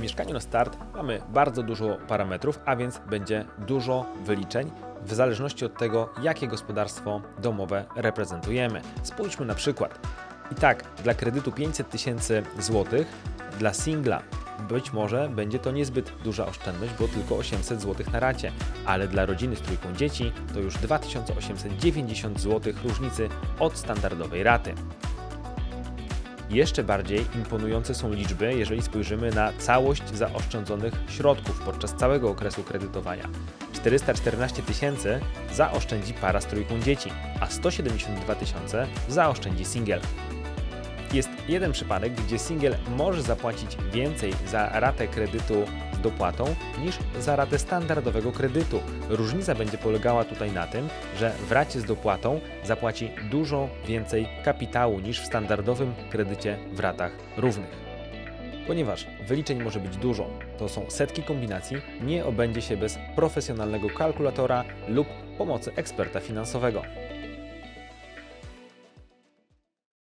Mieszkaniu na start mamy bardzo dużo parametrów, a więc będzie dużo wyliczeń w zależności od tego, jakie gospodarstwo domowe reprezentujemy. Spójrzmy na przykład. I tak, dla kredytu 500 tysięcy złotych, dla singla być może będzie to niezbyt duża oszczędność, bo tylko 800 zł na racie, ale dla rodziny z trójką dzieci to już 2890 zł różnicy od standardowej raty. Jeszcze bardziej imponujące są liczby, jeżeli spojrzymy na całość zaoszczędzonych środków podczas całego okresu kredytowania. 414 tysięcy zaoszczędzi para z trójką dzieci, a 172 tysiące zaoszczędzi singiel. Jest jeden przypadek, gdzie singiel może zapłacić więcej za ratę kredytu z dopłatą niż za ratę standardowego kredytu. Różnica będzie polegała tutaj na tym, że w racie z dopłatą zapłaci dużo więcej kapitału niż w standardowym kredycie w ratach równych. Ponieważ wyliczeń może być dużo, to są setki kombinacji, nie obędzie się bez profesjonalnego kalkulatora lub pomocy eksperta finansowego.